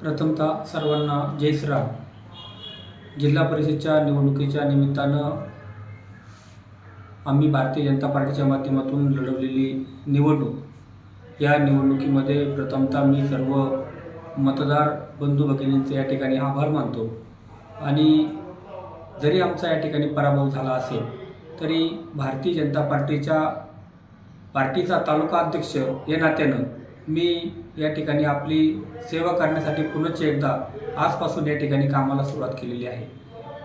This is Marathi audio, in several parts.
प्रथमतः सर्वांना जय श्रीराम. जिल्हा परिषदच्या निवडणुकीच्या निमित्तानं आम्ही भारतीय जनता पार्टीच्या माध्यमातून लढवलेली निवडणूक. या निवडणुकीमध्ये प्रथमतः मी सर्व मतदार बंधू भगिनींचे या ठिकाणी आभार मानतो. आणि जरी आमचा या ठिकाणी पराभव झाला असेल तरी भारतीय जनता पार्टीच्या पार्टीचा तालुका अध्यक्ष या नात्यानं मी या ठिकाणी आपली सेवा करण्यासाठी पुनश्च एकदा आजपासून या ठिकाणी कामाला सुरुवात केलेली आहे.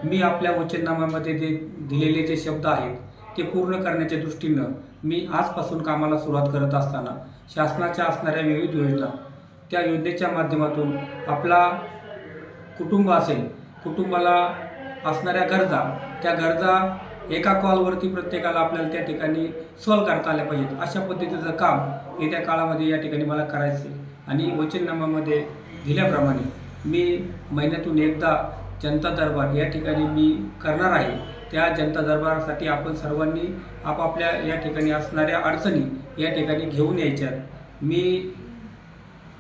मी आपल्या वचननाम्यामध्ये जे दिलेले जे शब्द आहेत ते पूर्ण करण्याच्या दृष्टीनं मी आजपासून कामाला सुरुवात करत असताना शासनाच्या असणाऱ्या विविध योजना त्या योजनेच्या माध्यमातून आपला कुटुंब असेल कुटुंबाला असणाऱ्या गरजा त्या गरजा एका कॉलवरती प्रत्येकाला आपल्याला त्या ठिकाणी सॉल्व करता आल्या पाहिजेत. अशा पद्धतीचं काम येत्या काळामध्ये या ठिकाणी मला करायचं आणि वचननाम्यामध्ये दिल्याप्रमाणे मी महिन्यातून एकदा जनता दरबार या ठिकाणी मी करणार आहे. त्या जनता दरबारासाठी आपण सर्वांनी आपापल्या या ठिकाणी असणाऱ्या अडचणी या ठिकाणी घेऊन यायच्यात. मी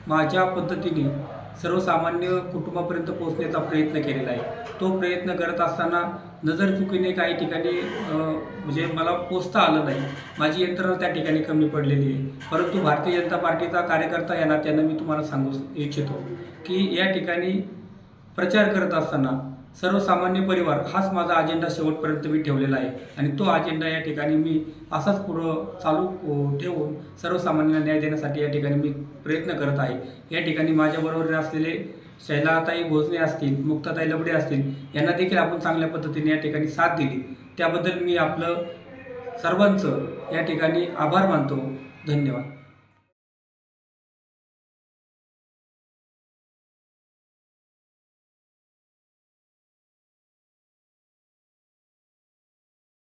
माझ्या पद्धतीने सर्वसामान्य कुटुंबापर्यंत पोहोचण्याचा प्रयत्न केलेला आहे. तो प्रयत्न करत असताना नजर चुकीने काही ठिकाणी म्हणजे मला पोचता आलं नाही. माझी यंत्रणा त्या ठिकाणी कमी पडलेली आहे. परंतु भारतीय जनता पार्टीचा कार्यकर्ता या नात्यानं मी तुम्हाला सांगू इच्छितो की या ठिकाणी प्रचार करत असताना सर्वसामान्य परिवार हाच माझा अजेंडा शेवटपर्यंत मी ठेवलेला आहे. आणि तो अजेंडा या ठिकाणी मी असाच पुढं चालू ठेवून सर्वसामान्यांना न्याय देण्यासाठी या ठिकाणी मी प्रयत्न करत आहे. या ठिकाणी माझ्याबरोबर असलेले शैलाताई भोजने असतील मुक्ताताई लबडे असतील यांना देखील आपण चांगल्या पद्धतीने या ठिकाणी साथ दिली. त्याबद्दल मी आपलं सर्वांचं या ठिकाणी आभार मानतो. धन्यवाद.